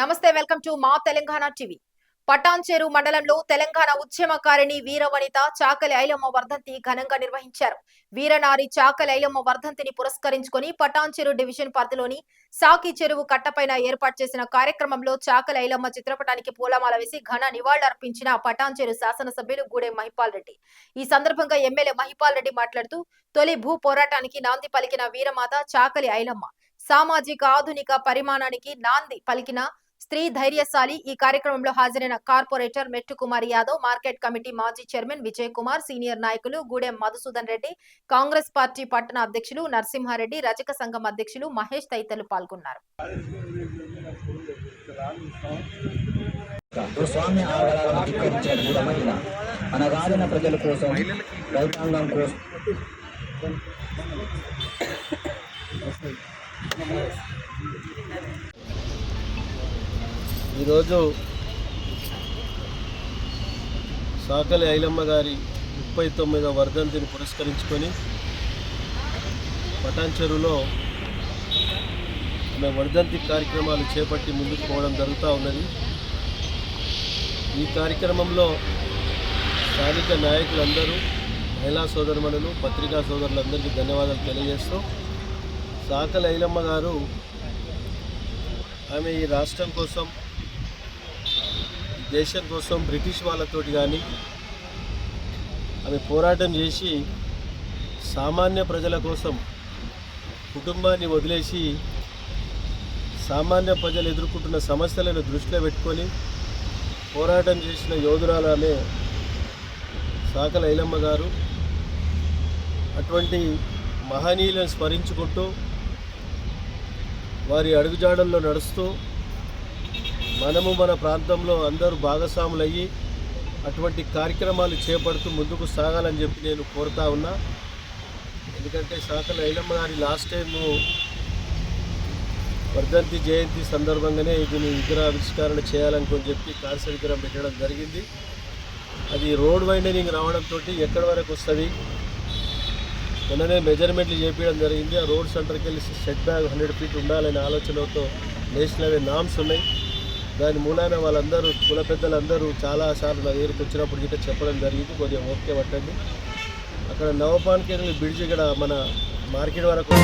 నమస్తే welcome to మా Telangana TV. Patancheru మండలంలో తెలంగాణ ఉద్యమకారిణి వీరవనిత చాకలి ఐలమ్మ వర్ధంతి ఘనంగా నిర్వహించారు. వీరనారి చాకలి ఐలమ్మ వర్ధంతిని పురస్కరించుకొని పటాన్చేరు డివిజన్ పరిధిలోని సాకి చెరువు కట్టపైన ఏర్పాటు చేసిన కార్యక్రమంలో చాకలి ఐలమ్మ చిత్రపటానికి పూలమాల వేసి ఘన నివాళులర్పించిన పటాన్చేరు శాసనసభ్యులు గూడెం మహిపాల్ రెడ్డి. ఈ సందర్భంగా ఎమ్మెల్యే మహిపాల్ రెడ్డి మాట్లాడుతూ తొలి భూ పోరాటానికి నాంది పలికిన వీరమాత చాకలి ఐలమ్మ. సామాజిక ఆధునిక పరిమాణానికి నాంది పలికిన స్త్రీ ధైర్యశాలి ఈ కార్యక్రమంలో హాజరైన corporator Mettu Kumar Yadav market committee మాజీ చైర్మన్ విజయ్ కుమార్ సీనియర్ నాయకులు గూడెం మధుసూదన్ రెడ్డి కాంగ్రెస్ పార్టీ పట్టణ అధ్యక్షులు నరసింహారెడ్డి రజక సంఘం అధ్యక్షులు మహేష్ తదితరులు పాల్గొన్నారు. స్వామి అనగారిన ప్రజల కోసం రైతాంగం కోసం. ఈరోజు సాకలి ఐలమ్మ గారి ముప్పై తొమ్మిదవ వర్ధంతిని పురస్కరించుకొని పటాన్ చెరువులో ఆమె వర్ధంతి కార్యక్రమాలు చేపట్టి ముందుకు పోవడం జరుగుతూ ఉన్నది. ఈ కార్యక్రమంలో స్థానిక నాయకులందరూ మహిళా సోదరుమణులు పత్రికా సోదరులందరికీ ధన్యవాదాలు తెలియజేస్తూ సాకలి ఐలమ్మ గారు ఆమె ఈ రాష్ట్రం కోసం దేశం కోసం బ్రిటిష్ వాళ్ళతోటి కానీ ఆమె పోరాటం చేసి సామాన్య ప్రజల కోసం కుటుంబాన్ని వదిలేసి సామాన్య ప్రజలు ఎదుర్కొంటున్న సమస్యలను దృష్టిలో పెట్టుకొని పోరాటం చేసిన యోధురాలనే సాకల ఐలమ్మ గారు. అటువంటి మహనీయులను స్మరించుకుంటూ వారి అడుగుజాడల్లో నడుస్తూ మనము మన ప్రాంతంలో అందరూ భాగస్వాములయ్యి అటువంటి కార్యక్రమాలు చేపడుతూ ముందుకు సాగాలని చెప్పి నేను కోరుతా ఉన్నా. ఎందుకంటే శాఖల ఐలమ్మ గారి లాస్ట్ టైము వర్ధంతి జయంతి సందర్భంగానే దీన్ని విగ్రహావిష్కరణ చేయాలనుకుని చెప్పి కాంస్య విగ్రహం పెట్టడం జరిగింది. అది రోడ్ వైండనింగ్ రావడంతో ఎక్కడి వరకు వస్తుంది? మొన్ననే మెజర్మెంట్లు చేపించడం జరిగింది. ఆ రోడ్ సెంటర్కి వెళ్ళి సెట్ బ్యాక్ హండ్రెడ్ ఫీట్ ఉండాలనే ఆలోచనతో నేషనల్ అవే నామ్స్ ఉన్నాయి. దాని మూలాన వాళ్ళందరూ కుల పెద్దలందరూ చాలాసార్లు నా దగ్గరికి వచ్చినప్పుడు గిట్ట చెప్పడం జరిగింది. కొద్దిగా ఓకే పట్టండి. అక్కడ నవపాన్ నవపాన్కి బ్రిడ్జ్ ఇక్కడ మన మార్కెట్ వరకు